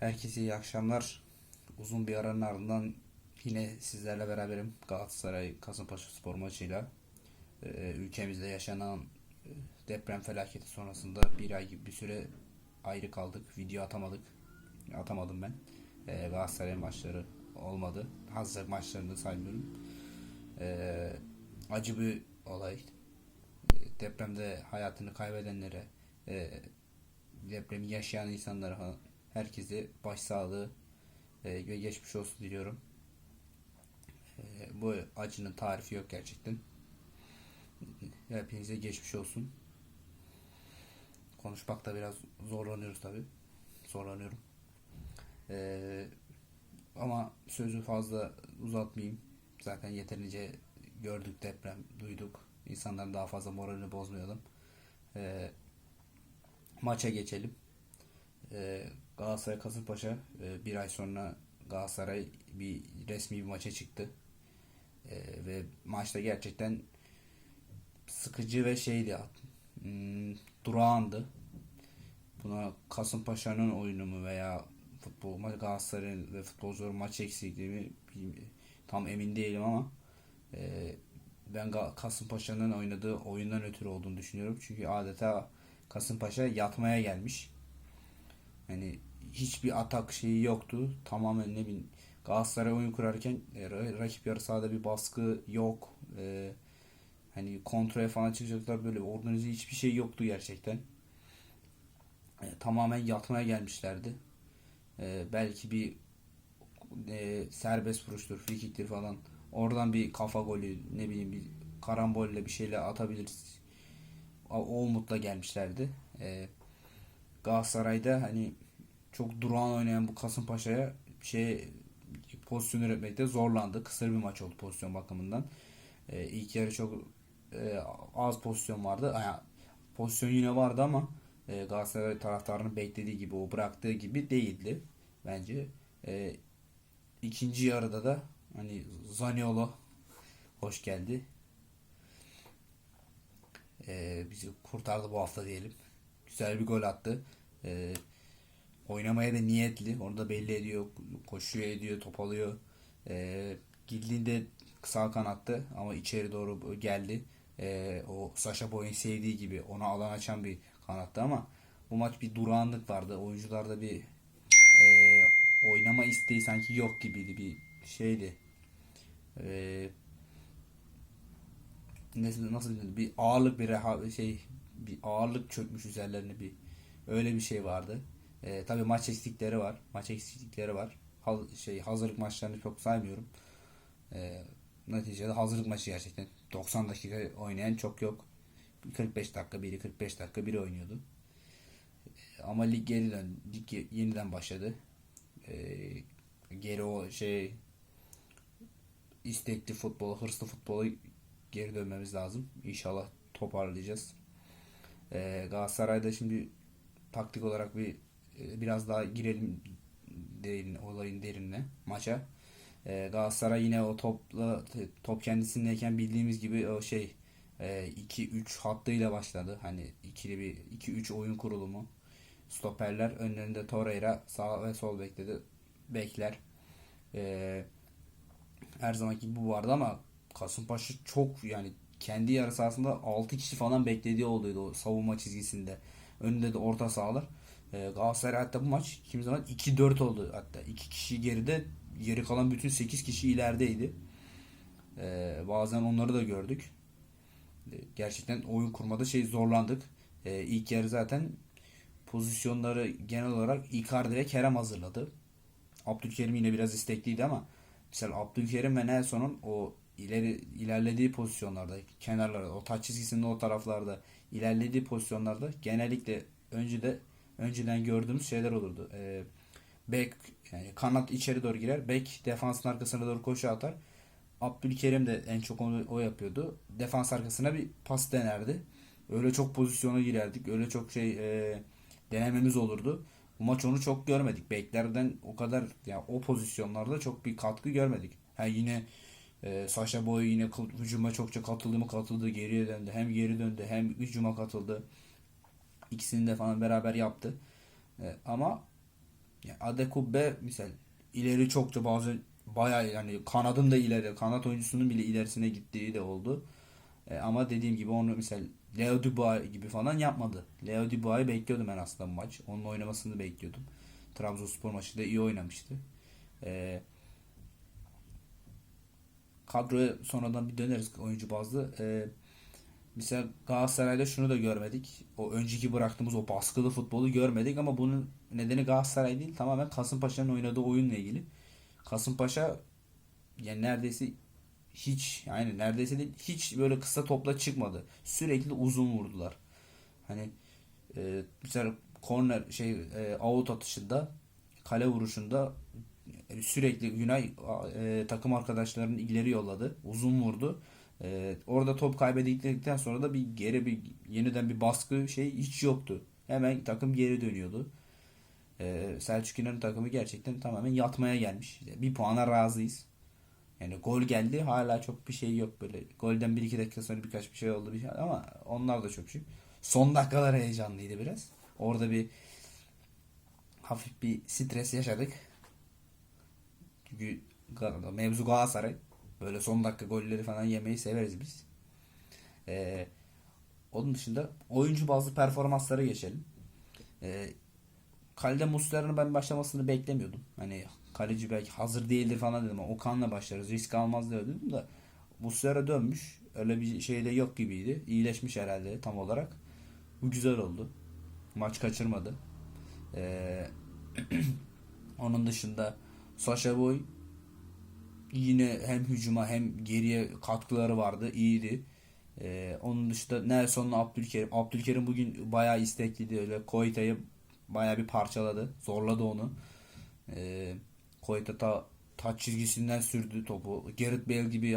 Herkese iyi akşamlar. Uzun bir aranın ardından yine sizlerle beraberim Galatasaray Kasımpaşa spor maçıyla. Ee, ülkemizde yaşanan e, deprem felaketi sonrasında bir ay gibi bir süre ayrı kaldık. Video atamadık. Atamadım ben. Ee, Galatasaray maçları olmadı. Hazır maçlarını saymıyorum. Ee, acı bir olay. Ee, Depremde hayatını kaybedenlere, e, depremi yaşayan insanlara herkese başsağlığı e, ve geçmiş olsun diliyorum. E, bu acının tarifi yok gerçekten. Hepinize geçmiş olsun. Konuşmakta biraz zorlanıyoruz tabi. Zorlanıyorum. E, ama sözü fazla uzatmayayım. Zaten yeterince gördük deprem, duyduk. İnsanların daha fazla moralini bozmayalım. E, maça geçelim. Ee, Galatasaray Kasımpaşa e, bir ay sonra Galatasaray bir resmi bir maça çıktı. Ee, ve maçta gerçekten sıkıcı ve şeydi hmm, durağandı. Buna Kasımpaşa'nın oyunu mu veya futbol Galatasaray'ın ve futbolcuların maç eksikliği mi tam emin değilim ama e, ben Kasımpaşa'nın oynadığı oyundan ötürü olduğunu düşünüyorum. Çünkü adeta Kasımpaşa yatmaya gelmiş. Hani hiçbir atak şeyi yoktu. Tamamen ne bileyim Galatasaray oyun kurarken e, ra- rakip yarı sahada bir baskı yok. E, hani kontraya falan çıkacaklar böyle organize hiçbir şey yoktu gerçekten. E, tamamen yatmaya gelmişlerdi. E, belki bir e, serbest vuruştur, frikiktir falan. Oradan bir kafa golü, ne bileyim bir karambolle bir şeyle atabiliriz. O umutla gelmişlerdi. E, Galatasaray'da hani çok durağan oynayan bu Kasımpaşa'ya şey pozisyon üretmekte zorlandı. Kısır bir maç oldu pozisyon bakımından. Ee, ilk yarı çok e, az pozisyon vardı. Yani pozisyon yine vardı ama e, Galatasaray taraftarının beklediği gibi o bıraktığı gibi değildi bence. E, ikinci yarıda da hani Zaniolo hoş geldi. E, bizi kurtardı bu hafta diyelim. Güzel bir gol attı. E, oynamaya da niyetli. Onu da belli ediyor. Koşuyor ediyor, top alıyor. E, Gildiğinde sağ kanattı ama içeri doğru geldi. E, o Sasha Boy'un sevdiği gibi ona alan açan bir kanattı ama bu maç bir durağanlık vardı. Oyuncularda bir e, oynama isteği sanki yok gibiydi bir şeydi. E, nasıl nasıl bir ağırlık bir reha, şey bir ağırlık çökmüş üzerlerine bir öyle bir şey vardı. E, tabii maç eksiklikleri var. Maç eksiklikleri var. Ha, şey hazırlık maçlarını çok saymıyorum. E, neticede hazırlık maçı gerçekten 90 dakika oynayan çok yok. 45 dakika biri 45 dakika biri oynuyordu. E, ama lig geri dön, lig ye- yeniden başladı. E, geri o şey istekli futbolu, hırslı futbolu geri dönmemiz lazım. İnşallah toparlayacağız. Ee, Galatasaray'da şimdi taktik olarak bir e, biraz daha girelim derin, olayın derinine maça. Ee, Galatasaray yine o topla top kendisindeyken bildiğimiz gibi o şey 2-3 hattıyla başladı. Hani ikili bir 2-3 oyun kurulumu. Stoperler önlerinde Torreira sağ ve sol bekledi. Bekler. Ee, her zamanki bu vardı ama Kasımpaşa çok yani kendi yarı sahasında 6 kişi falan beklediği olduydu o savunma çizgisinde. Önünde de orta sahalar. Ee, Galatasaray hatta bu maç kimi zaman 2-4 oldu hatta. 2 kişi geride geri kalan bütün 8 kişi ilerideydi. Ee, bazen onları da gördük. Ee, gerçekten oyun kurmada şey zorlandık. Ee, ilk yarı zaten pozisyonları genel olarak Icardi ve Kerem hazırladı. Abdülkerim yine biraz istekliydi ama mesela Abdülkerim ve Nelson'un o ileri ilerlediği pozisyonlarda, kenarlarda, o taç çizgisinin o taraflarda ilerlediği pozisyonlarda genellikle önce de önceden gördüğümüz şeyler olurdu. Ee, bek yani kanat içeri doğru girer, bek defansın arkasına doğru koşu atar. Abdülkerim de en çok onu o yapıyordu. Defans arkasına bir pas denerdi. Öyle çok pozisyona girerdik. Öyle çok şey e, denememiz olurdu. Bu maç onu çok görmedik. Beklerden o kadar yani o pozisyonlarda çok bir katkı görmedik. Ha yine e, Sasha Boy yine hücuma çokça katıldı mı katıldı geriye döndü. Hem geri döndü hem hücuma katıldı. İkisini de falan beraber yaptı. E, ama Yani Adekubbe misal ileri çokça bazen bayağı yani kanadın da ileri kanat oyuncusunun bile ilerisine gittiği de oldu. E, ama dediğim gibi onu misal Leo Dubois gibi falan yapmadı. Leo Dubois'ı bekliyordum ben aslında bu maç. Onun oynamasını bekliyordum. Trabzonspor maçı da iyi oynamıştı. E, kadroya sonradan bir döneriz oyuncu bazlı. E, mesela Galatasaray'da şunu da görmedik. O önceki bıraktığımız o baskılı futbolu görmedik ama bunun nedeni Galatasaray değil. Tamamen Kasımpaşa'nın oynadığı oyunla ilgili. Kasımpaşa yani neredeyse hiç yani neredeyse değil hiç böyle kısa topla çıkmadı. Sürekli uzun vurdular. Hani e, mesela korner şey e, out atışında kale vuruşunda sürekli Günay e, takım arkadaşlarını ileri yolladı. Uzun vurdu. E, orada top kaybedildikten sonra da bir geri bir yeniden bir baskı şey hiç yoktu. Hemen takım geri dönüyordu. E, Selçuk İnan'ın takımı gerçekten tamamen yatmaya gelmiş. Bir puana razıyız. Yani gol geldi hala çok bir şey yok böyle. Golden 1-2 dakika sonra birkaç bir şey oldu bir şey ama onlar da çok şey. Son dakikalar heyecanlıydı biraz. Orada bir hafif bir stres yaşadık. Çünkü mevzu Galatasaray. Böyle son dakika golleri falan yemeyi severiz biz. Ee, onun dışında oyuncu bazı performanslara geçelim. Ee, kalede Muslera'nın ben başlamasını beklemiyordum. Hani kaleci belki hazır değildir falan dedim Okan'la başlarız risk almaz dedim da Muslera dönmüş. Öyle bir şey de yok gibiydi. İyileşmiş herhalde tam olarak. Bu güzel oldu. Maç kaçırmadı. Ee, onun dışında Sasha Boy yine hem hücuma hem geriye katkıları vardı. iyiydi. Ee, onun dışında Nelson'la Abdülkerim. Abdülkerim bugün bayağı istekliydi. Öyle Koita'yı bayağı bir parçaladı. Zorladı onu. Ee, Koita ta, taç çizgisinden sürdü topu. Gareth Bale gibi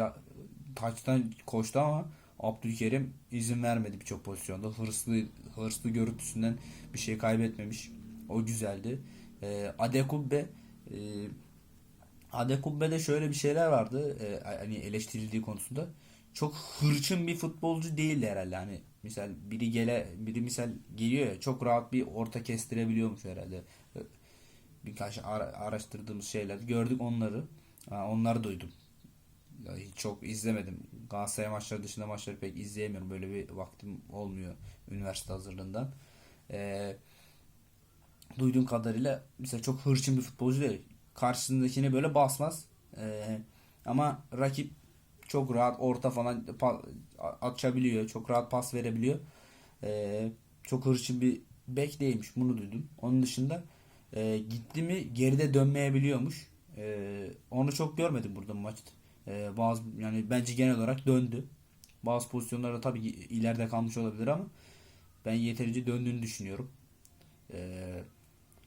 taçtan koştu ama Abdülkerim izin vermedi birçok pozisyonda. Hırslı hırslı görüntüsünden bir şey kaybetmemiş. O güzeldi. Ee, Adekubbe e, Adekubbe'de şöyle bir şeyler vardı. e, hani eleştirildiği konusunda. Çok hırçın bir futbolcu değildi herhalde. Hani misal biri gele biri misal geliyor ya çok rahat bir orta kestirebiliyormuş herhalde. Birkaç ara- araştırdığımız şeyler gördük onları. Ha, onları duydum. Hiç çok izlemedim. Galatasaray maçları dışında maçları pek izleyemiyorum. Böyle bir vaktim olmuyor üniversite hazırlığından. Ee, duyduğum kadarıyla mesela çok hırçın bir futbolcu değil. Karşısındakini böyle basmaz. Ee, ama rakip çok rahat orta falan açabiliyor. Çok rahat pas verebiliyor. Ee, çok hırçın bir bek değilmiş. Bunu duydum. Onun dışında e, gitti mi geride dönmeyebiliyormuş. E, onu çok görmedim burada maçta. E, bazı yani bence genel olarak döndü. Bazı pozisyonlarda tabii ileride kalmış olabilir ama ben yeterince döndüğünü düşünüyorum. E,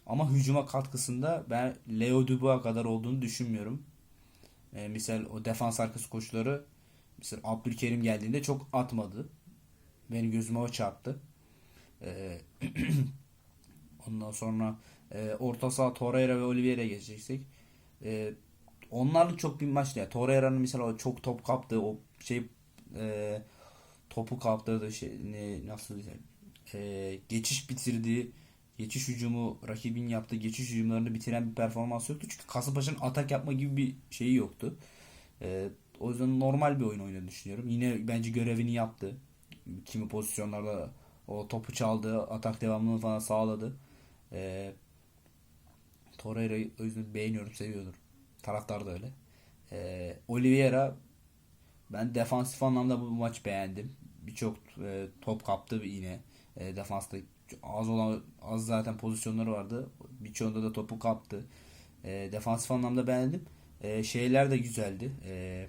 ama hücuma katkısında ben Leo Dubois kadar olduğunu düşünmüyorum. E, misal o defans arkası koşuları mesela Abdülkerim geldiğinde çok atmadı. Benim gözüme o çarptı. E, ondan sonra e, orta saha Torreira ve Oliveira geçeceksek e, onlarla çok bir maç değil. Torreira'nın mesela o çok top kaptığı o şey e, topu kaptırdığı şey ne, nasıl diyeyim e, geçiş bitirdiği geçiş hücumu rakibin yaptığı geçiş hücumlarını bitiren bir performans yoktu. Çünkü Kasımpaşa'nın atak yapma gibi bir şeyi yoktu. E, o yüzden normal bir oyun oynadığını düşünüyorum. Yine bence görevini yaptı. Kimi pozisyonlarda o topu çaldı, atak devamlılığını falan sağladı. E, Torreira'yı o yüzden beğeniyorum, seviyorum. Taraftar da öyle. E, Oliveira ben defansif anlamda bu maç beğendim. Birçok e, top kaptı yine. E, defansta az olan az zaten pozisyonları vardı. Birçoğunda da topu kaptı. E, defansif anlamda beğendim. E, şeyler de güzeldi. E,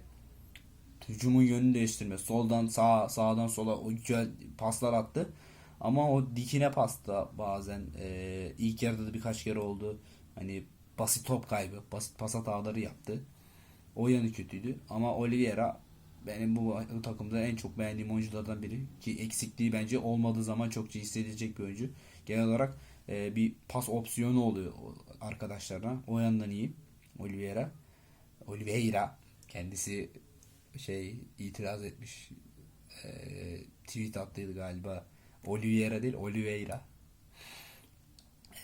hücumun yönünü değiştirme. Soldan sağa, sağdan sola o güzel paslar attı. Ama o dikine pasta bazen e, ilk yarıda da birkaç kere oldu. Hani basit top kaybı, basit pas hataları yaptı. O yanı kötüydü. Ama Oliveira benim bu, takımda en çok beğendiğim oyunculardan biri. Ki eksikliği bence olmadığı zaman çokça hissedilecek bir oyuncu. Genel olarak e, bir pas opsiyonu oluyor arkadaşlarına. O yandan iyi. Oliveira. Oliveira. Kendisi şey itiraz etmiş. E, tweet attıydı galiba. Oliveira değil Oliveira.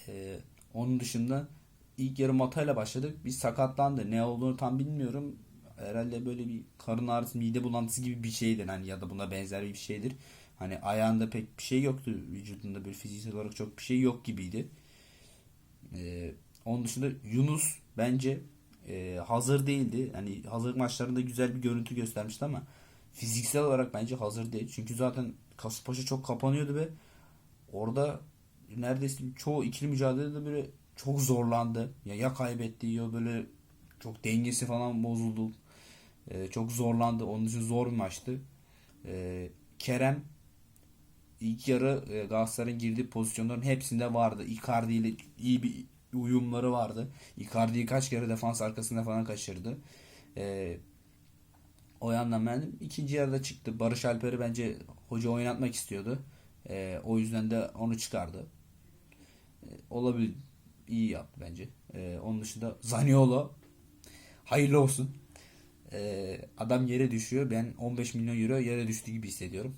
E, onun dışında ilk yarı Mata'yla başladık. Biz sakatlandı. Ne olduğunu tam bilmiyorum. Herhalde böyle bir karın ağrısı, mide bulantısı gibi bir şeydir. Hani ya da buna benzer bir şeydir. Hani ayağında pek bir şey yoktu. Vücudunda böyle fiziksel olarak çok bir şey yok gibiydi. Ee, onun dışında Yunus bence e, hazır değildi. Hani hazır maçlarında güzel bir görüntü göstermişti ama fiziksel olarak bence hazır değil. Çünkü zaten Kasımpaşa çok kapanıyordu ve orada neredeyse çoğu ikili mücadelede böyle çok zorlandı. Ya ya kaybetti ya böyle çok dengesi falan bozuldu. Ee, çok zorlandı. Onun için zor bir maçtı. Ee, Kerem ilk yarı e, Galatasaray'ın girdiği pozisyonların hepsinde vardı. Icardi ile iyi bir uyumları vardı. Icardi'yi kaç kere defans arkasında falan kaçırdı. Ee, o yandan beğendim. İkinci yarıda çıktı. Barış Alper'i bence hoca oynatmak istiyordu. Ee, o yüzden de onu çıkardı. Ee, olabilir. iyi yaptı bence. Ee, onun dışında Zaniolo hayırlı olsun. Ee, adam yere düşüyor. Ben 15 milyon euro yere düştü gibi hissediyorum.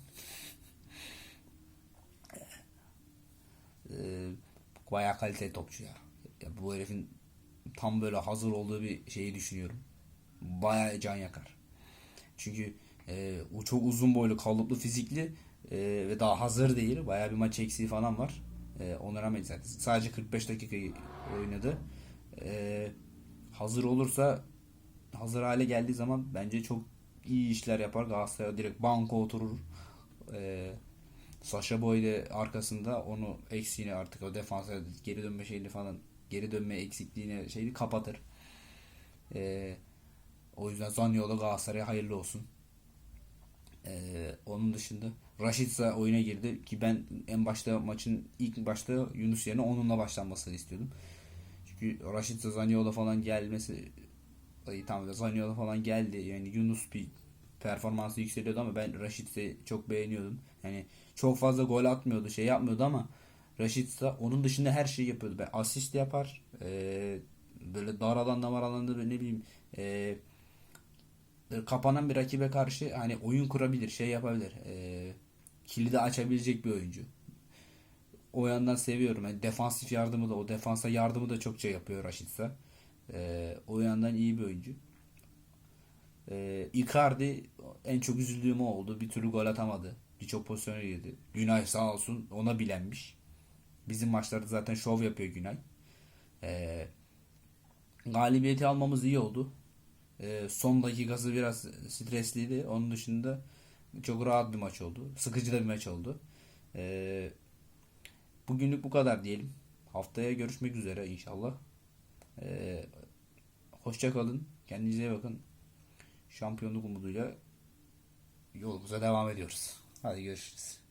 Ee, bayağı kaliteli topçu ya. ya. Bu herifin tam böyle hazır olduğu bir şeyi düşünüyorum. Bayağı can yakar. Çünkü e, o çok uzun boylu, kalıplı, fizikli e, ve daha hazır değil. Bayağı bir maç eksiği falan var. E, ona zaten sadece 45 dakikayı oynadı. E, hazır olursa hazır hale geldiği zaman bence çok iyi işler yapar. Galatasaray'a direkt banko oturur. E, Sasha Boy de arkasında onu eksiğini artık o defansa geri dönme şeyini falan geri dönme eksikliğini şeyini kapatır. E, o yüzden Zaniolo Galatasaray'a hayırlı olsun. Ee, onun dışında Rashica oyuna girdi ki ben en başta maçın ilk başta Yunus yerine onunla başlanmasını istiyordum. Çünkü Rashica Zaniolo falan gelmesi ay tamam Zaniolo falan geldi. Yani Yunus bir performansı yükseliyordu ama ben Rashica çok beğeniyordum. Yani çok fazla gol atmıyordu, şey yapmıyordu ama Rashica onun dışında her şeyi yapıyordu. Ben asist yapar. Ee, böyle dar alanda var alanda ne bileyim eee kapanan bir rakibe karşı hani oyun kurabilir, şey yapabilir. E, kilidi açabilecek bir oyuncu. O yandan seviyorum. Yani defansif yardımı da o defansa yardımı da çokça yapıyor Raşitsa. E, o yandan iyi bir oyuncu. E, Icardi en çok üzüldüğüm o oldu. Bir türlü gol atamadı. Birçok pozisyona girdi. Günay sağ olsun ona bilenmiş. Bizim maçlarda zaten şov yapıyor Günay. E, galibiyeti almamız iyi oldu. E, son dakikası biraz stresliydi. Onun dışında çok rahat bir maç oldu. Sıkıcı da bir maç oldu. E, bugünlük bu kadar diyelim. Haftaya görüşmek üzere inşallah. E, hoşça kalın. Kendinize bakın. Şampiyonluk umuduyla yolumuza devam ediyoruz. Hadi görüşürüz.